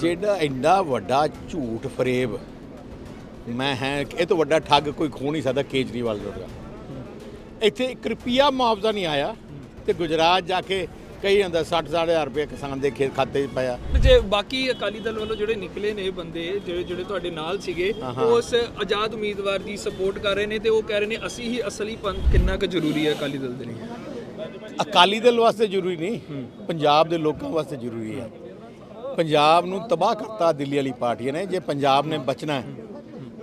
ਜਿਹੜਾ ਇੰਨਾ ਵੱਡਾ ਝੂਠ ਫਰੇਬ ਮੈਂ ਹੈ ਇਹ ਤੋਂ ਵੱਡਾ ਠੱਗ ਕੋਈ ਖੋ ਨਹੀਂ ਸਕਦਾ ਕੇਜਰੀਵਾਲ ਦਾ ਇੱਥੇ 1 ਰੁਪਿਆ ਮੁਆਵਜ਼ਾ ਨਹੀਂ ਆਇਆ ਤੇ ਗੁਜਰਾਤ ਜਾ ਕੇ ਕਈ ਜਾਂਦਾ 60 ਹਜ਼ਾਰ ਰੁਪਏ ਕਿਸਾਨ ਦੇ ਖੇ- ਖਾਤੇ 'ਚ ਪਿਆ। ਜੇ ਬਾਕੀ ਅਕਾਲੀ ਦਲ ਵੱਲੋਂ ਜਿਹੜੇ ਨਿਕਲੇ ਨੇ ਬੰਦੇ ਜਿਹੜੇ ਜਿਹੜੇ ਤੁਹਾਡੇ ਨਾਲ ਸੀਗੇ ਉਹ ਉਸ ਆਜ਼ਾਦ ਉਮੀਦਵਾਰ ਦੀ ਸਪੋਰਟ ਕਰ ਰਹੇ ਨੇ ਤੇ ਉਹ ਕਹਿ ਰਹੇ ਨੇ ਅਸੀਂ ਹੀ ਅਸਲੀ ਪੰਥ ਕਿੰਨਾ ਕੁ ਜ਼ਰੂਰੀ ਹੈ ਅਕਾਲੀ ਦਲ ਦੇ ਲਈ? ਅਕਾਲੀ ਦਲ ਵਾਸਤੇ ਜ਼ਰੂਰੀ ਨਹੀਂ ਪੰਜਾਬ ਦੇ ਲੋਕਾਂ ਵਾਸਤੇ ਜ਼ਰੂਰੀ ਹੈ। ਪੰਜਾਬ ਨੂੰ ਤਬਾਹ ਕਰਤਾ ਦਿੱਲੀ ਵਾਲੀ ਪਾਰਟੀਆਂ ਨੇ ਜੇ ਪੰਜਾਬ ਨੇ ਬਚਣਾ ਹੈ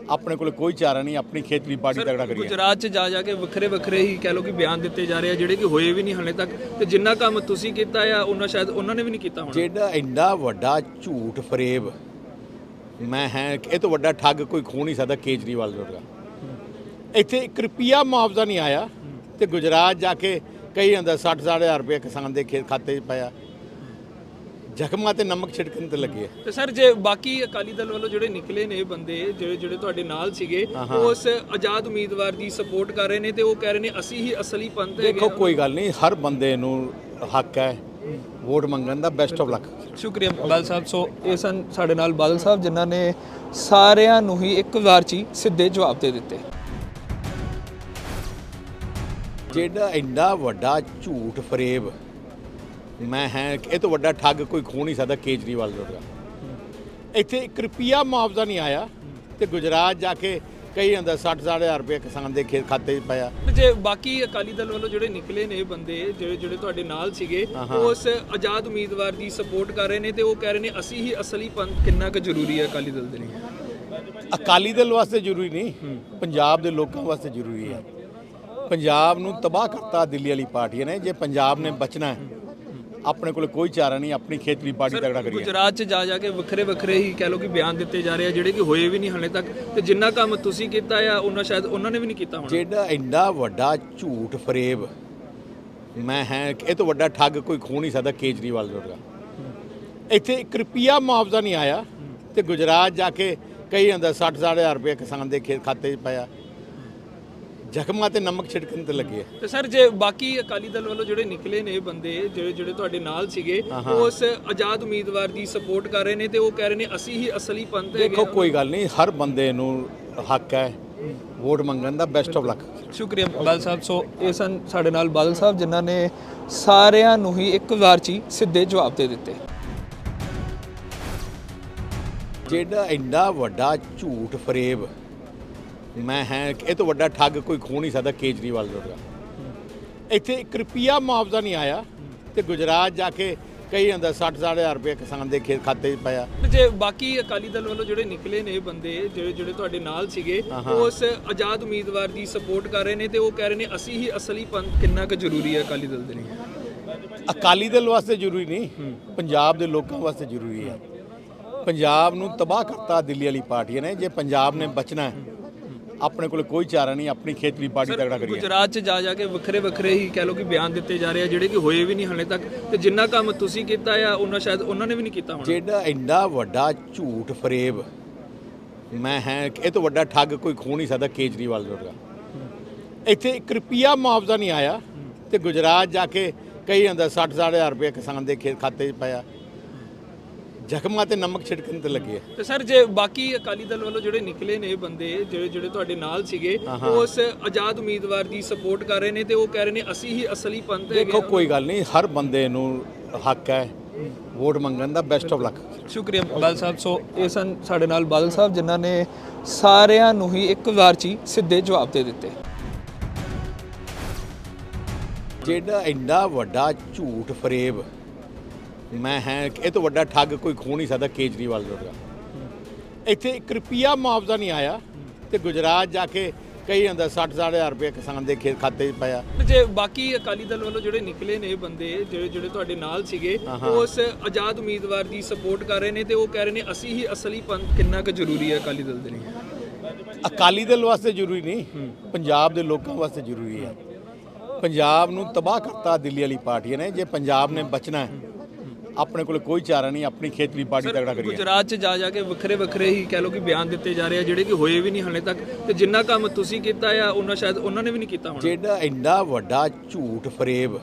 ਆਪਣੇ ਕੋਲ ਕੋਈ ਚਾਰਾ ਨਹੀਂ ਆਪਣੀ ਖੇਤਰੀ ਪਾਰਟੀ ਤਗੜਾ ਕਰੀਏ। ਗੁਜਰਾਤ 'ਚ ਜਾ ਜਾ ਕੇ ਵੱਖਰੇ ਵੱਖਰੇ ਹੀ ਕਹਿ ਲਓ ਕਿ ਬਿਆਨ ਦਿੱਤੇ ਜਾ ਰਹੇ ਆ ਜਿਹੜੇ ਕਿ ਹੋਏ ਵੀ ਨਹੀਂ ਹਲੇ ਤੱਕ ਤੇ ਜਿੰਨਾ ਕੰਮ ਤੁਸੀਂ ਕੀਤਾ ਆ ਉਹਨਾਂ ਸ਼ਾਇਦ ਉਹਨਾਂ ਨੇ ਵੀ ਨਹੀਂ ਕੀਤਾ ਹੋਣਾ। ਜਿਹੜਾ ਇੰਨਾ ਵੱਡਾ ਝੂਠ ਫਰੇਬ ਮੈਂ ਹੈ ਇਹ ਤੋਂ ਵੱਡਾ ਠੱਗ ਕੋਈ ਖੋ ਨਹੀਂ ਸਕਦਾ ਕੇਜਰੀਵਾਲ ਦਾ ਇੱਥੇ 1 ਰੁਪਿਆ ਮੁਆਵਜ਼ਾ ਨਹੀਂ ਆਇਆ ਤੇ ਗੁਜਰਾਤ ਜਾ ਕੇ ਕਈ ਜਾਂਦਾ 60 ਹਜ਼ਾਰ ਰੁਪਏ ਕਿਸਾਨ ਦੇ ਖਾਤੇ 'ਚ ਪਿਆ। ਜ਼ਖਮਾਂ ਤੇ ਨਮਕ ਛਿੜਕਣ ਤੇ ਲੱਗੇ ਤੇ ਸਰ ਜੇ ਬਾਕੀ ਅਕਾਲੀ ਦਲ ਵੱਲੋਂ ਜਿਹੜੇ ਨਿਕਲੇ ਨੇ ਬੰਦੇ ਜਿਹੜੇ ਜਿਹੜੇ ਤੁਹਾਡੇ ਨਾਲ ਸੀਗੇ ਉਹ ਉਸ ਆਜ਼ਾਦ ਉਮੀਦਵਾਰ ਦੀ ਸਪੋਰਟ ਕਰ ਰਹੇ ਨੇ ਤੇ ਉਹ ਕਹਿ ਰਹੇ ਨੇ ਅਸੀਂ ਹੀ ਅਸਲੀ ਪੰਥ ਹੈਗੇ ਦੇਖੋ ਕੋਈ ਗੱਲ ਨਹੀਂ ਹਰ ਬੰਦੇ ਨੂੰ ਹੱਕ ਹੈ ਵੋਟ ਮੰਗਣ ਦਾ ਬੈਸਟ ਆਫ ਲੱਕ ਸ਼ੁਕਰੀਆ ਬਾਦਲ ਸਾਹਿਬ। ਸੋ ਇਹ ਸਨ ਸਾਡੇ ਨਾਲ ਬਾਦਲ ਸਾਹਿਬ ਜਿਨ੍ਹਾਂ ਨੇ ਸਾਰਿਆਂ ਨੂੰ ਹੀ ਇੱਕ ਵਾਰ 'ਚ ਸਿੱਧੇ ਜਵਾਬ ਦੇ ਦਿੱਤੇ। ਜਿਹੜਾ ਇੰਨਾ ਵੱਡਾ ਝੂਠ ਫਰੇਬ ਮੈਂ ਹੈ ਇਹ ਤੋਂ ਵੱਡਾ ਠੱਗ ਕੋਈ ਖੋ ਨਹੀਂ ਸਕਦਾ ਕੇਜਰੀਵਾਲ ਦਾ ਇੱਥੇ 1 ਰੁਪਿਆ ਮੁਆਵਜ਼ਾ ਨਹੀਂ ਆਇਆ ਤੇ ਗੁਜਰਾਤ ਜਾ ਕੇ ਕਈ ਜਾਂਦਾ 60 ਹਜ਼ਾਰ ਰੁਪਏ ਕਿਸਾਨ ਦੇ ਖੇ- ਖਾਤੇ 'ਚ ਪਿਆ। ਜੇ ਬਾਕੀ ਅਕਾਲੀ ਦਲ ਵੱਲੋਂ ਜਿਹੜੇ ਨਿਕਲੇ ਨੇ ਬੰਦੇ ਜਿਹੜੇ ਜਿਹੜੇ ਤੁਹਾਡੇ ਨਾਲ ਸੀਗੇ ਉਹ ਉਸ ਆਜ਼ਾਦ ਉਮੀਦਵਾਰ ਦੀ ਸਪੋਰਟ ਕਰ ਰਹੇ ਨੇ ਤੇ ਉਹ ਕਹਿ ਰਹੇ ਨੇ ਅਸੀਂ ਹੀ ਅਸਲੀ ਪੰਥ ਕਿੰਨਾ ਕੁ ਜ਼ਰੂਰੀ ਹੈ ਅਕਾਲੀ ਦਲ ਦੇ ਲਈ? ਅਕਾਲੀ ਦਲ ਵਾਸਤੇ ਜ਼ਰੂਰੀ ਨਹੀਂ ਪੰਜਾਬ ਦੇ ਲੋਕਾਂ ਵਾਸਤੇ ਜ਼ਰੂਰੀ ਹੈ। ਪੰਜਾਬ ਨੂੰ ਤਬਾਹ ਕਰਤਾ ਦਿੱਲੀ ਵਾਲੀ ਪਾਰਟੀਆਂ ਨੇ ਜੇ ਪੰਜਾਬ ਨੇ ਬਚਣਾ ਹੈ ਆਪਣੇ ਕੋਲ ਕੋਈ ਚਾਰਾ ਨਹੀਂ ਆਪਣੀ ਖੇਤਰੀ ਪਾਰਟੀ ਤਗੜਾ ਕਰੀਏ। ਗੁਜਰਾਤ 'ਚ ਜਾ ਜਾ ਕੇ ਵੱਖਰੇ ਵੱਖਰੇ ਹੀ ਕਹਿ ਲਓ ਕਿ ਬਿਆਨ ਦਿੱਤੇ ਜਾ ਰਹੇ ਆ ਜਿਹੜੇ ਕਿ ਹੋਏ ਵੀ ਨਹੀਂ ਹਲੇ ਤੱਕ ਤੇ ਜਿੰਨਾ ਕੰਮ ਤੁਸੀਂ ਕੀਤਾ ਆ ਉਹਨਾਂ ਸ਼ਾਇਦ ਉਹਨਾਂ ਨੇ ਵੀ ਨਹੀਂ ਕੀਤਾ ਹੋਣਾ। ਜਿਹੜਾ ਇੰਨਾ ਵੱਡਾ ਝੂਠ ਫਰੇਬ ਮੈਂ ਹੈ ਇਹ ਤੋਂ ਵੱਡਾ ਠੱਗ ਕੋਈ ਖੋ ਨਹੀਂ ਸਕਦਾ ਕੇਜਰੀਵਾਲ ਦਾ ਇੱਥੇ 1 ਰੁਪਿਆ ਮੁਆਵਜ਼ਾ ਨਹੀਂ ਆਇਆ ਤੇ ਗੁਜਰਾਤ ਜਾ ਕੇ ਕਈ ਜਾਂਦਾ 60 ਹਜ਼ਾਰ ਰੁਪਏ ਕਿਸਾਨ ਦੇ ਖੇ- ਖਾਤੇ 'ਚ ਪਿਆ। ਜ਼ਖਮਾਂ ਤੇ ਨਮਕ ਛਿੜਕਣ ਤੇ ਲੱਗੇ ਤੇ ਸਰ ਜੇ ਬਾਕੀ ਅਕਾਲੀ ਦਲ ਵੱਲੋਂ ਜਿਹੜੇ ਨਿਕਲੇ ਨੇ ਬੰਦੇ ਜਿਹੜੇ ਜਿਹੜੇ ਤੁਹਾਡੇ ਨਾਲ ਸੀਗੇ ਉਹ ਉਸ ਆਜ਼ਾਦ ਉਮੀਦਵਾਰ ਦੀ ਸਪੋਰਟ ਕਰ ਰਹੇ ਨੇ ਤੇ ਉਹ ਕਹਿ ਰਹੇ ਨੇ ਅਸੀਂ ਹੀ ਅਸਲੀ ਪੰਥ ਹੈਗੇ ਦੇਖੋ ਕੋਈ ਗੱਲ ਨਹੀਂ ਹਰ ਬੰਦੇ ਨੂੰ ਹੱਕ ਹੈ ਵੋਟ ਮੰਗਣ ਦਾ ਬੈਸਟ ਆਫ ਲੱਕ ਸ਼ੁਕਰੀਆ ਬਾਦਲ ਸਾਹਿਬ। ਸੋ ਇਹ ਸਨ ਸਾਡੇ ਨਾਲ ਬਾਦਲ ਸਾਹਿਬ ਜਿਨ੍ਹਾਂ ਨੇ ਸਾਰਿਆਂ ਨੂੰ ਹੀ ਇੱਕ ਵਾਰ 'ਚ ਹੀ ਸਿੱਧੇ ਜਵਾਬ ਦੇ ਦਿੱਤੇ। ਜਿਹੜਾ ਇੰਨਾ ਵੱਡਾ ਝੂਠ ਫਰੇਬ ਮੈਂ ਹੈ ਇਹ ਤੋਂ ਵੱਡਾ ਠੱਗ ਕੋਈ ਖੋ ਨਹੀਂ ਸਕਦਾ ਕੇਜਰੀਵਾਲ ਦਾ ਇੱਥੇ 1 ਰੁਪਿਆ ਮੁਆਵਜ਼ਾ ਨਹੀਂ ਆਇਆ ਤੇ ਗੁਜਰਾਤ ਜਾ ਕੇ ਕਈ ਜਾਂਦਾ 60 ਹਜ਼ਾਰ ਰੁਪਏ ਕਿਸਾਨ ਦੇ ਖੇ- ਖਾਤੇ 'ਚ ਪਿਆ। ਜੇ ਬਾਕੀ ਅਕਾਲੀ ਦਲ ਵੱਲੋਂ ਜਿਹੜੇ ਨਿਕਲੇ ਨੇ ਬੰਦੇ ਜਿਹੜੇ ਜਿਹੜੇ ਤੁਹਾਡੇ ਨਾਲ ਸੀਗੇ ਉਹ ਉਸ ਆਜ਼ਾਦ ਉਮੀਦਵਾਰ ਦੀ ਸਪੋਰਟ ਕਰ ਰਹੇ ਨੇ ਤੇ ਉਹ ਕਹਿ ਰਹੇ ਨੇ ਅਸੀਂ ਹੀ ਅਸਲੀ ਪੰਥ ਕਿੰਨਾ ਕੁ ਜ਼ਰੂਰੀ ਹੈ ਅਕਾਲੀ ਦਲ ਦੇ ਲਈ? ਅਕਾਲੀ ਦਲ ਵਾਸਤੇ ਜ਼ਰੂਰੀ ਨਹੀਂ ਪੰਜਾਬ ਦੇ ਲੋਕਾਂ ਵਾਸਤੇ ਜ਼ਰੂਰੀ ਹੈ। ਪੰਜਾਬ ਨੂੰ ਤਬਾਹ ਕਰਤਾ ਦਿੱਲੀ ਵਾਲੀ ਪਾਰਟੀਆਂ ਨੇ ਜੇ ਪੰਜਾਬ ਨੇ ਬਚਣਾ ਹੈ ਆਪਣੇ ਕੋਲ ਕੋਈ ਚਾਰਾ ਨਹੀਂ ਆਪਣੀ ਖੇਤਰੀ ਪਾਰਟੀ ਤਗੜਾ ਕਰੀਏ। ਗੁਜਰਾਤ 'ਚ ਜਾ ਜਾ ਕੇ ਵੱਖਰੇ ਵੱਖਰੇ ਹੀ ਕਹਿ ਲਓ ਕਿ ਬਿਆਨ ਦਿੱਤੇ ਜਾ ਰਹੇ ਆ ਜਿਹੜੇ ਕਿ ਹੋਏ ਵੀ ਨਹੀਂ ਹਲੇ ਤੱਕ ਤੇ ਜਿੰਨਾ ਕੰਮ ਤੁਸੀਂ ਕੀਤਾ ਆ ਉਹਨਾਂ ਸ਼ਾਇਦ ਉਹਨਾਂ ਨੇ ਵੀ ਨਹੀਂ ਕੀਤਾ ਹੋਣਾ। ਜਿਹੜਾ ਇੰਨਾ ਵੱਡਾ ਝੂਠ ਫਰੇਬ ਮੈਂ ਹੈ ਇਹ ਤੋਂ ਵੱਡਾ ਠੱਗ ਕੋਈ ਖੋ ਨਹੀਂ ਸਕਦਾ ਕੇਜਰੀਵਾਲ ਦਾ ਇੱਥੇ 1 ਰੁਪਿਆ ਮੁਆਵਜ਼ਾ ਨਹੀਂ ਆਇਆ ਤੇ ਗੁਜਰਾਤ ਜਾ ਕੇ ਕਈ ਜਾਂਦਾ 60 ਹਜ਼ਾਰ ਰੁਪਏ ਕਿਸਾਨ ਦੇ ਖਾਤੇ 'ਚ ਪਿਆ। ਜ਼ਖਮਾਂ ਤੇ ਨਮਕ ਛਿੜਕਣ ਤੇ ਲੱਗੇ ਤੇ ਸਰ ਜੇ ਬਾਕੀ ਅਕਾਲੀ ਦਲ ਵੱਲੋਂ ਜਿਹੜੇ ਨਿਕਲੇ ਨੇ ਬੰਦੇ ਜਿਹੜੇ ਜਿਹੜੇ ਤੁਹਾਡੇ ਨਾਲ ਸੀਗੇ ਉਹ ਉਸ ਆਜ਼ਾਦ ਉਮੀਦਵਾਰ ਦੀ ਸਪੋਰਟ ਕਰ ਰਹੇ ਨੇ ਤੇ ਉਹ ਕਹਿ ਰਹੇ ਨੇ ਅਸੀਂ ਹੀ ਅਸਲੀ ਪੰਥ ਹੈਗੇ ਦੇਖੋ ਕੋਈ ਗੱਲ ਨਹੀਂ ਹਰ ਬੰਦੇ ਨੂੰ ਹੱਕ ਹੈ ਵੋਟ ਮੰਗਣ ਦਾ ਬੈਸਟ ਆਫ ਲੱਕ ਸ਼ੁਕਰੀਆ ਬਾਦਲ ਸਾਹਿਬ। ਸੋ ਇਹ ਸਨ ਸਾਡੇ ਨਾਲ ਬਾਦਲ ਸਾਹਿਬ ਜਿਨ੍ਹਾਂ ਨੇ ਸਾਰਿਆਂ ਨੂੰ ਹੀ ਇੱਕ ਵਾਰ 'ਚ ਹੀ ਸਿੱਧੇ ਜਵਾਬ ਦੇ ਦਿੱਤੇ। ਜਿਹੜਾ ਇੰਨਾ ਵੱਡਾ ਝੂਠ ਫਰੇਬ ਮੈਂ ਹੈ ਇਹ ਤੋਂ ਵੱਡਾ ਠੱਗ ਕੋਈ ਖੋ ਨਹੀਂ ਸਕਦਾ ਕੇਜਰੀਵਾਲ ਦਾ ਇੱਥੇ 1 ਰੁਪਿਆ ਮੁਆਵਜ਼ਾ ਨਹੀਂ ਆਇਆ ਤੇ ਗੁਜਰਾਤ ਜਾ ਕੇ ਕਈ ਜਾਂਦਾ 60 ਹਜ਼ਾਰ ਰੁਪਏ ਕਿਸਾਨ ਦੇ ਖੇ- ਖਾਤੇ 'ਚ ਪਿਆ। ਤੇ ਜੇ ਬਾਕੀ ਅਕਾਲੀ ਦਲ ਵੱਲੋਂ ਜਿਹੜੇ ਨਿਕਲੇ ਨੇ ਬੰਦੇ ਜਿਹੜੇ ਜਿਹੜੇ ਤੁਹਾਡੇ ਨਾਲ ਸੀਗੇ ਉਹ ਉਸ ਆਜ਼ਾਦ ਉਮੀਦਵਾਰ ਦੀ ਸਪੋਰਟ ਕਰ ਰਹੇ ਨੇ ਤੇ ਉਹ ਕਹਿ ਰਹੇ ਨੇ ਅਸੀਂ ਹੀ ਅਸਲੀ ਪੰਥ ਕਿੰਨਾ ਕੁ ਜ਼ਰੂਰੀ ਹੈ ਅਕਾਲੀ ਦਲ ਦੇ ਲਈ? ਅਕਾਲੀ ਦਲ ਵਾਸਤੇ ਜ਼ਰੂਰੀ ਨਹੀਂ ਪੰਜਾਬ ਦੇ ਲੋਕਾਂ ਵਾਸਤੇ ਜ਼ਰੂਰੀ ਹੈ। ਪੰਜਾਬ ਨੂੰ ਤਬਾਹ ਕਰਤਾ ਦਿੱਲੀ ਵਾਲੀ ਪਾਰਟੀਆਂ ਨੇ ਜੇ ਪੰਜਾਬ ਨੇ ਬਚਣਾ ਹੈ ਆਪਣੇ ਕੋਲ ਕੋਈ ਚਾਰਾ ਨਹੀਂ ਆਪਣੀ ਖੇਤਰੀ ਪਾਰਟੀ ਤਗੜਾ ਕਰੀਏ। ਗੁਜਰਾਤ 'ਚ ਜਾ ਜਾ ਕੇ ਵੱਖਰੇ ਵੱਖਰੇ ਹੀ ਕਹਿ ਲਓ ਕਿ ਬਿਆਨ ਦਿੱਤੇ ਜਾ ਰਹੇ ਆ ਜਿਹੜੇ ਕਿ ਹੋਏ ਵੀ ਨਹੀਂ ਹਲੇ ਤੱਕ। ਤੇ ਜਿੰਨਾ ਕੰਮ ਤੁਸੀਂ ਕੀਤਾ ਆ ਉਹਨਾਂ ਸ਼ਾਇਦ ਉਹਨਾਂ ਨੇ ਵੀ ਨਹੀਂ ਕੀਤਾ ਹੋਣਾ। ਜਿਹੜਾ ਇੰਨਾ ਵੱਡਾ ਝੂਠ ਫਰੇਬ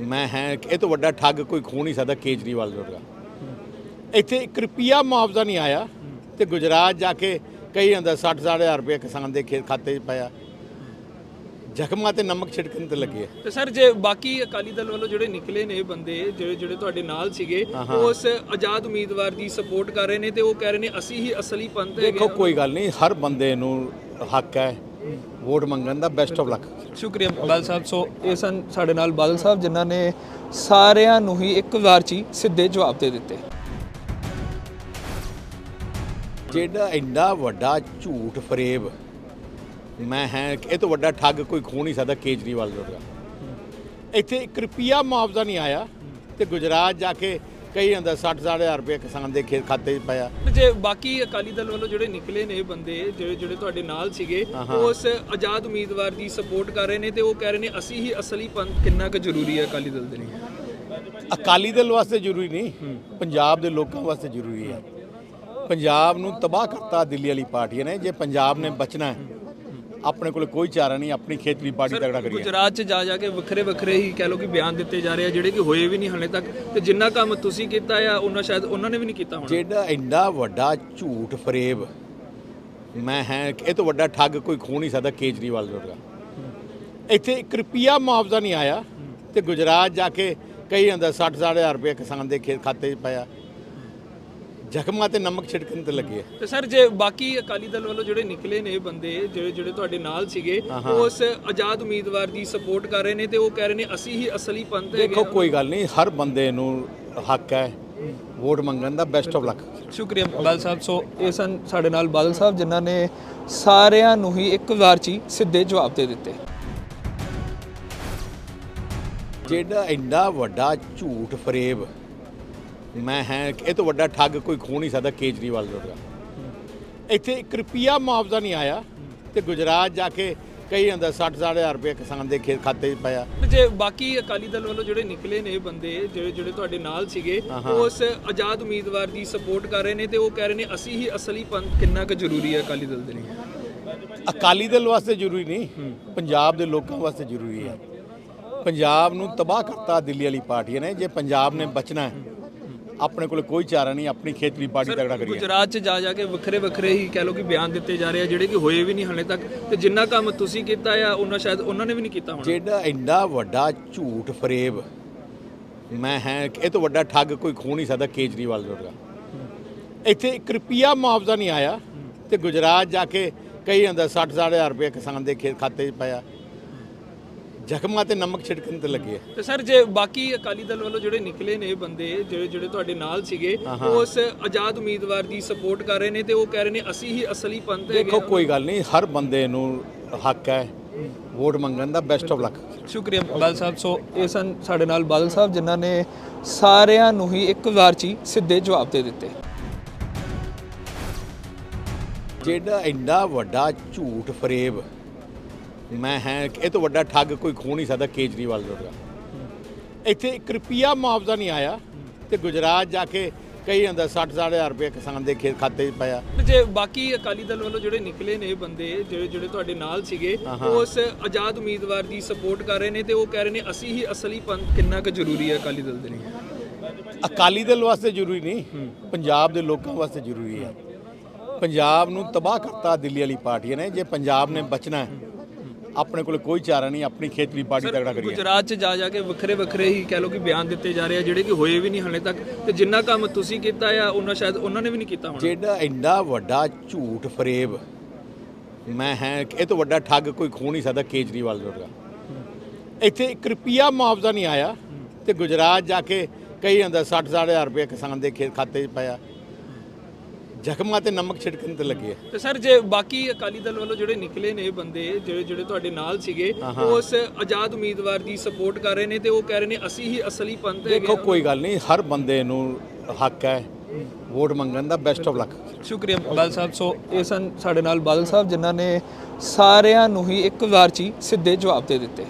ਮੈਂ ਹੈ ਇਹ ਤੋਂ ਵੱਡਾ ਠੱਗ ਕੋਈ ਖੋ ਨਹੀਂ ਸਕਦਾ ਕੇਜਰੀਵਾਲ ਦਾ ਇੱਥੇ 1 ਰੁਪਿਆ ਮੁਆਵਜ਼ਾ ਨਹੀਂ ਆਇਆ ਤੇ ਗੁਜਰਾਤ ਜਾ ਕੇ ਕਈ ਜਾਂਦਾ 60 ਹਜ਼ਾਰ ਰੁਪਏ ਕਿਸਾਨ ਦੇ ਖਾਤੇ 'ਚ ਪਿਆ। ਜ਼ਖਮਾਂ ਤੇ ਨਮਕ ਛਿੜਕਣ ਤੇ ਲੱਗੇ। ਤੇ ਸਰ ਜੇ ਬਾਕੀ ਅਕਾਲੀ ਦਲ ਵੱਲੋਂ ਜਿਹੜੇ ਨਿਕਲੇ ਨੇ ਬੰਦੇ ਜਿਹੜੇ ਜਿਹੜੇ ਤੁਹਾਡੇ ਨਾਲ ਸੀਗੇ ਉਹ ਉਸ ਆਜ਼ਾਦ ਉਮੀਦਵਾਰ ਦੀ ਸਪੋਰਟ ਕਰ ਰਹੇ ਨੇ ਤੇ ਉਹ ਕਹਿ ਰਹੇ ਨੇ ਅਸੀਂ ਹੀ ਅਸਲੀ ਪੰਥ ਹੈਗੇ ਦੇਖੋ ਕੋਈ ਗੱਲ ਨਹੀਂ ਹਰ ਬੰਦੇ ਨੂੰ ਹੱਕ ਹੈ ਵੋਟ ਮੰਗਣ ਦਾ ਬੈਸਟ ਆਫ ਲੱਕ ਸ਼ੁਕਰੀਆ ਬਾਦਲ ਸਾਹਿਬ। ਸੋ ਇਹ ਸਨ ਸਾਡੇ ਨਾਲ ਬਾਦਲ ਸਾਹਿਬ ਜਿਨ੍ਹਾਂ ਨੇ ਸਾਰਿਆਂ ਨੂੰ ਹੀ ਇੱਕ ਵਾਰ ਚ ਸਿੱਧੇ ਜਵਾਬ ਦੇ ਦਿੱਤੇ। ਜਿਹੜਾ ਇੰਨਾ ਵੱਡਾ ਝੂਠ ਫਰੇਬ ਮੈਂ ਹੈ ਇਹ ਤੋਂ ਵੱਡਾ ਠੱਗ ਕੋਈ ਖੋ ਨਹੀਂ ਸਕਦਾ ਕੇਜਰੀਵਾਲ ਵਰਗਾ ਇੱਥੇ 1 ਰੁਪਿਆ ਮੁਆਵਜ਼ਾ ਨਹੀਂ ਆਇਆ ਤੇ ਗੁਜਰਾਤ ਜਾ ਕੇ ਕਈ ਜਾਂਦਾ 60 ਹਜ਼ਾਰ ਰੁਪਏ ਕਿਸਾਨ ਦੇ ਖੇ- ਖਾਤੇ 'ਚ ਪਿਆ। ਜੇ ਬਾਕੀ ਅਕਾਲੀ ਦਲ ਵੱਲੋਂ ਜਿਹੜੇ ਨਿਕਲੇ ਨੇ ਬੰਦੇ ਜਿਹੜੇ ਜਿਹੜੇ ਤੁਹਾਡੇ ਨਾਲ ਸੀਗੇ ਉਹ ਉਸ ਆਜ਼ਾਦ ਉਮੀਦਵਾਰ ਦੀ ਸਪੋਰਟ ਕਰ ਰਹੇ ਨੇ ਤੇ ਉਹ ਕਹਿ ਰਹੇ ਨੇ ਅਸੀਂ ਹੀ ਅਸਲੀ ਪੰਥ ਕਿੰਨਾ ਕੁ ਜ਼ਰੂਰੀ ਹੈ ਅਕਾਲੀ ਦਲ ਦੇ ਲਈ? ਅਕਾਲੀ ਦਲ ਵਾਸਤੇ ਜ਼ਰੂਰੀ ਨਹੀਂ ਪੰਜਾਬ ਦੇ ਲੋਕਾਂ ਵਾਸਤੇ ਜ਼ਰੂਰੀ ਹੈ। ਪੰਜਾਬ ਨੂੰ ਤਬਾਹ ਕਰਤਾ ਦਿੱਲੀ ਵਾਲੀ ਪਾਰਟੀਆਂ ਨੇ ਜੇ ਪੰਜਾਬ ਨੇ ਬਚਣਾ ਹੈ ਆਪਣੇ ਕੋਲ ਕੋਈ ਚਾਰਾ ਨਹੀਂ ਆਪਣੀ ਖੇਤਰੀ ਪਾਰਟੀ ਤਗੜਾ ਕਰੀਏ। ਗੁਜਰਾਤ 'ਚ ਜਾ ਜਾ ਕੇ ਵੱਖਰੇ ਵੱਖਰੇ ਹੀ ਕਹਿ ਲੋ ਕਿ ਬਿਆਨ ਦਿੱਤੇ ਜਾ ਰਹੇ ਆ ਜਿਹੜੇ ਕਿ ਹੋਏ ਵੀ ਨਹੀਂ ਹਲੇ ਤੱਕ। ਤੇ ਜਿੰਨਾ ਕੰਮ ਤੁਸੀਂ ਕੀਤਾ ਆ ਉਹਨਾਂ ਸ਼ਾਇਦ ਉਹਨਾਂ ਨੇ ਵੀ ਨਹੀਂ ਕੀਤਾ ਹੋਣਾ। ਜਿਹੜਾ ਇੰਨਾ ਵੱਡਾ ਝੂਠ ਫਰੇਬ ਮੈਂ ਹੈ ਇਹ ਤੋਂ ਵੱਡਾ ਠੱਗ ਕੋਈ ਖੋ ਨਹੀਂ ਸਕਦਾ ਕੇਜਰੀਵਾਲ ਵਰਗਾ। ਇੱਥੇ 1 ਰੁਪਿਆ ਮੁਆਵਜ਼ਾ ਨਹੀਂ ਆਇਆ ਤੇ ਗੁਜਰਾਤ ਜਾ ਕੇ ਕਈ ਜਾਂਦਾ 60 ਹਜ਼ਾਰ ਰੁਪਏ ਕਿਸਾਨ ਦੇ ਖਾਤੇ 'ਚ ਪਿਆ। ਜ਼ਖਮਾਂ ਤੇ ਨਮਕ ਛਿੜਕਣ ਤੇ ਲੱਗੇ ਆ। ਤੇ ਸਰ ਜੇ ਬਾਕੀ ਅਕਾਲੀ ਦਲ ਵੱਲੋਂ ਜਿਹੜੇ ਨਿਕਲੇ ਨੇ ਬੰਦੇ ਜਿਹੜੇ ਜਿਹੜੇ ਤੁਹਾਡੇ ਨਾਲ ਸੀਗੇ ਉਹ ਉਸ ਆਜ਼ਾਦ ਉਮੀਦਵਾਰ ਦੀ ਸਪੋਰਟ ਕਰ ਰਹੇ ਨੇ ਤੇ ਉਹ ਕਹਿ ਰਹੇ ਨੇ ਅਸੀਂ ਹੀ ਅਸਲੀ ਪੰਥ ਹੈਗੇ ਦੇਖੋ ਕੋਈ ਗੱਲ ਨਹੀਂ ਹਰ ਬੰਦੇ ਨੂੰ ਹੱਕ ਹੈ ਵੋਟ ਮੰਗਣ ਦਾ ਬੈਸਟ ਆਫ ਲੱਕ ਸ਼ੁਕਰੀਆ ਬਾਦਲ ਸਾਹਿਬ। ਸੋ ਇਹ ਸਨ ਸਾਡੇ ਨਾਲ ਬਾਦਲ ਸਾਹਿਬ ਜਿਨ੍ਹਾਂ ਨੇ ਸਾਰਿਆਂ ਨੂੰ ਹੀ ਇੱਕ ਵਾਰ ਚ ਸਿੱਧੇ ਜਵਾਬ ਦੇ ਦਿੱਤੇ। ਜਿਹੜਾ ਇੰਨਾ ਵੱਡਾ ਝੂਠ ਫਰੇਬ ਮੈਂ ਹੈ ਇਹ ਤੋਂ ਵੱਡਾ ਠੱਗ ਕੋਈ ਖੋ ਨਹੀਂ ਸਕਦਾ ਕੇਜਰੀਵਾਲ ਵਰਗਾ ਇੱਥੇ 1 ਰੁਪਿਆ ਮੁਆਵਜ਼ਾ ਨਹੀਂ ਆਇਆ ਤੇ ਗੁਜਰਾਤ ਜਾ ਕੇ ਕਈ ਜਾਂਦਾ 60 ਹਜ਼ਾਰ ਰੁਪਏ ਕਿਸਾਨ ਦੇ ਖੇ- ਖਾਤੇ 'ਚ ਪਿਆ। ਜੇ ਬਾਕੀ ਅਕਾਲੀ ਦਲ ਵੱਲੋਂ ਜਿਹੜੇ ਨਿਕਲੇ ਨੇ ਬੰਦੇ ਜਿਹੜੇ ਜਿਹੜੇ ਤੁਹਾਡੇ ਨਾਲ ਸੀਗੇ ਉਹ ਉਸ ਆਜ਼ਾਦ ਉਮੀਦਵਾਰ ਦੀ ਸਪੋਰਟ ਕਰ ਰਹੇ ਨੇ ਤੇ ਉਹ ਕਹਿ ਰਹੇ ਨੇ ਅਸੀਂ ਹੀ ਅਸਲੀ ਪੰਥ ਕਿੰਨਾ ਕੁ ਜ਼ਰੂਰੀ ਹੈ ਅਕਾਲੀ ਦਲ ਦੇ ਲਈ? ਅਕਾਲੀ ਦਲ ਵਾਸਤੇ ਜ਼ਰੂਰੀ ਨਹੀਂ ਪੰਜਾਬ ਦੇ ਲੋਕਾਂ ਵਾਸਤੇ ਜ਼ਰੂਰੀ ਹੈ। ਪੰਜਾਬ ਨੂੰ ਤਬਾਹ ਕਰਤਾ ਦਿੱਲੀ ਵਾਲੀ ਪਾਰਟੀਆਂ ਨੇ ਜੇ ਪੰਜਾਬ ਨੇ ਬਚਣਾ ਹੈ ਆਪਣੇ ਕੋਲ ਕੋਈ ਚਾਰਾ ਨਹੀਂ ਆਪਣੀ ਖੇਤਰੀ ਪਾਰਟੀ ਤਗੜਾ ਕਰੀਏ। ਗੁਜਰਾਤ 'ਚ ਜਾ ਜਾ ਕੇ ਵੱਖਰੇ ਵੱਖਰੇ ਹੀ ਕਹਿ ਲੋ ਕਿ ਬਿਆਨ ਦਿੱਤੇ ਜਾ ਰਹੇ ਆ ਜਿਹੜੇ ਕਿ ਹੋਏ ਵੀ ਨਹੀਂ ਹਲੇ ਤੱਕ। ਤੇ ਜਿੰਨਾ ਕੰਮ ਤੁਸੀਂ ਕੀਤਾ ਆ ਉਹਨਾਂ ਸ਼ਾਇਦ ਉਹਨਾਂ ਨੇ ਵੀ ਨਹੀਂ ਕੀਤਾ ਹੋਣਾ। ਜਿਹੜਾ ਇੰਨਾ ਵੱਡਾ ਝੂਠ ਫਰੇਬ ਮੈਂ ਹੈ ਇਹ ਤੋਂ ਵੱਡਾ ਠੱਗ ਕੋਈ ਖੋ ਨਹੀਂ ਸਕਦਾ ਕੇਜਰੀਵਾਲ ਵਰਗਾ। ਇੱਥੇ 1 ਰੁਪਿਆ ਮੁਆਵਜ਼ਾ ਨਹੀਂ ਆਇਆ ਤੇ ਗੁਜਰਾਤ ਜਾ ਕੇ ਕਈ ਜਾਂਦਾ 60 ਹਜ਼ਾਰ ਰੁਪਏ ਕਿਸਾਨ ਦੇ ਖਾਤੇ 'ਚ ਪਿਆ। ਜ਼ਖਮਾਂ ਤੇ ਨਮਕ ਛਿੜਕਣ ਤੇ ਲੱਗੇ। ਤੇ ਸਰ ਜੇ ਬਾਕੀ ਅਕਾਲੀ ਦਲ ਵੱਲੋਂ ਜਿਹੜੇ ਨਿਕਲੇ ਨੇ ਬੰਦੇ ਜਿਹੜੇ ਜਿਹੜੇ ਤੁਹਾਡੇ ਨਾਲ ਸੀਗੇ ਉਹ ਉਸ ਆਜ਼ਾਦ ਉਮੀਦਵਾਰ ਦੀ ਸਪੋਰਟ ਕਰ ਰਹੇ ਨੇ ਤੇ ਉਹ ਕਹਿ ਰਹੇ ਨੇ ਅਸੀਂ ਹੀ ਅਸਲੀ ਪੰਥ ਹੈਗੇ ਦੇਖੋ ਕੋਈ ਗੱਲ ਨਹੀਂ ਹਰ ਬੰਦੇ ਨੂੰ ਹੱਕ ਹੈ ਵੋਟ ਮੰਗਣ ਦਾ ਬੈਸਟ ਆਫ ਲੱਕ ਸ਼ੁਕਰੀਆ ਬਾਦਲ ਸਾਹਿਬ। ਸੋ ਇਹ ਸਨ ਸਾਡੇ ਨਾਲ ਬਾਦਲ ਸਾਹਿਬ ਜਿਨ੍ਹਾਂ ਨੇ ਸਾਰਿਆਂ ਨੂੰ ਹੀ ਇੱਕ ਵਾਰ ਚ ਸਿੱਧੇ ਜਵਾਬ ਦੇ ਦਿੱਤੇ। ਜਿਹੜਾ ਇੰਨਾ ਵੱਡਾ ਝੂਠ ਫਰੇਬ ਮੈਂ ਹੈ ਇਹ ਤੋਂ ਵੱਡਾ ਠੱਗ ਕੋਈ ਖੋ ਨਹੀਂ ਸਕਦਾ ਕੇਜਰੀਵਾਲ ਵਰਗਾ ਇੱਥੇ 1 ਰੁਪਿਆ ਮੁਆਵਜ਼ਾ ਨਹੀਂ ਆਇਆ ਤੇ ਗੁਜਰਾਤ ਜਾ ਕੇ ਕਈ ਜਾਂਦਾ 60 ਹਜ਼ਾਰ ਰੁਪਏ ਕਿਸਾਨ ਦੇ ਖੇ- ਖਾਤੇ 'ਚ ਪਿਆ। ਜੇ ਬਾਕੀ ਅਕਾਲੀ ਦਲ ਵੱਲੋਂ ਜਿਹੜੇ ਨਿਕਲੇ ਨੇ ਬੰਦੇ ਜਿਹੜੇ ਜਿਹੜੇ ਤੁਹਾਡੇ ਨਾਲ ਸੀਗੇ ਉਹ ਉਸ ਆਜ਼ਾਦ ਉਮੀਦਵਾਰ ਦੀ ਸਪੋਰਟ ਕਰ ਰਹੇ ਨੇ ਤੇ ਉਹ ਕਹਿ ਰਹੇ ਨੇ ਅਸੀਂ ਹੀ ਅਸਲੀ ਪੰਥ ਕਿੰਨਾ ਕੁ ਜ਼ਰੂਰੀ ਹੈ ਅਕਾਲੀ ਦਲ ਦੇ ਲਈ? ਅਕਾਲੀ ਦਲ ਵਾਸਤੇ ਜ਼ਰੂਰੀ ਨਹੀਂ ਪੰਜਾਬ ਦੇ ਲੋਕਾਂ ਵਾਸਤੇ ਜ਼ਰੂਰੀ ਹੈ। ਪੰਜਾਬ ਨੂੰ ਤਬਾਹ ਕਰਤਾ ਦਿੱਲੀ ਵਾਲੀ ਪਾਰਟੀਆਂ ਨੇ ਜੇ ਪੰਜਾਬ ਨੇ ਬਚਣਾ ਹੈ ਆਪਣੇ ਕੋਲ ਕੋਈ ਚਾਰਾ ਨਹੀਂ ਆਪਣੀ ਖੇਤਰੀ ਪਾਰਟੀ ਤਗੜਾ ਕਰੀਏ। ਗੁਜਰਾਤ 'ਚ ਜਾ ਜਾ ਕੇ ਵੱਖਰੇ ਵੱਖਰੇ ਹੀ ਕਹਿ ਲੋ ਕਿ ਬਿਆਨ ਦਿੱਤੇ ਜਾ ਰਹੇ ਆ ਜਿਹੜੇ ਕਿ ਹੋਏ ਵੀ ਨਹੀਂ ਹਲੇ ਤੱਕ ਤੇ ਜਿੰਨਾ ਕੰਮ ਤੁਸੀਂ ਕੀਤਾ ਆ ਉਹਨਾਂ ਸ਼ਾਇਦ ਉਹਨਾਂ ਨੇ ਵੀ ਨਹੀਂ ਕੀਤਾ ਹੋਣਾ। ਜਿਹੜਾ ਇੰਨਾ ਵੱਡਾ ਝੂਠ ਫਰੇਬ ਮੈਂ ਹੈ ਇਹ ਤੋਂ ਵੱਡਾ ਠੱਗ ਕੋਈ ਖੋ ਨਹੀਂ ਸਕਦਾ ਕੇਜਰੀਵਾਲ ਵਰਗਾ। ਇੱਥੇ 1 ਰੁਪਿਆ ਮੁਆਵਜ਼ਾ ਨਹੀਂ ਆਇਆ ਤੇ ਗੁਜਰਾਤ ਜਾ ਕੇ ਕਈ ਜਾਂਦਾ 60 ਹਜ਼ਾਰ ਰੁਪਏ ਕਿਸਾਨ ਦੇ ਖੇ- ਖਾਤੇ 'ਚ ਪਿਆ। ਜ਼ਖਮਾਂ ਤੇ ਨਮਕ ਛਿੜਕਣ ਤੇ ਲੱਗੇ। ਤੇ ਸਰ ਜੇ ਬਾਕੀ ਅਕਾਲੀ ਦਲ ਵੱਲੋਂ ਜਿਹੜੇ ਨਿਕਲੇ ਨੇ ਬੰਦੇ ਜਿਹੜੇ ਜਿਹੜੇ ਤੁਹਾਡੇ ਨਾਲ ਸੀਗੇ ਉਹ ਉਸ ਆਜ਼ਾਦ ਉਮੀਦਵਾਰ ਦੀ ਸਪੋਰਟ ਕਰ ਰਹੇ ਨੇ ਤੇ ਉਹ ਕਹਿ ਰਹੇ ਨੇ ਅਸੀਂ ਹੀ ਅਸਲੀ ਪੰਥ ਹੈਗੇ ਦੇਖੋ ਕੋਈ ਗੱਲ ਨਹੀਂ ਹਰ ਬੰਦੇ ਨੂੰ ਹੱਕ ਹੈ ਵੋਟ ਮੰਗਣ ਦਾ ਬੈਸਟ ਆਫ ਲੱਕ ਸ਼ੁਕਰੀਆ ਬਾਦਲ ਸਾਹਿਬ। ਸੋ ਇਹ ਸਨ ਸਾਡੇ ਨਾਲ ਬਾਦਲ ਸਾਹਿਬ ਜਿਨ੍ਹਾਂ ਨੇ ਸਾਰਿਆਂ ਨੂੰ ਹੀ ਇੱਕ ਵਾਰ ਚ ਸਿੱਧੇ ਜਵਾਬ ਦੇ ਦਿੱਤੇ।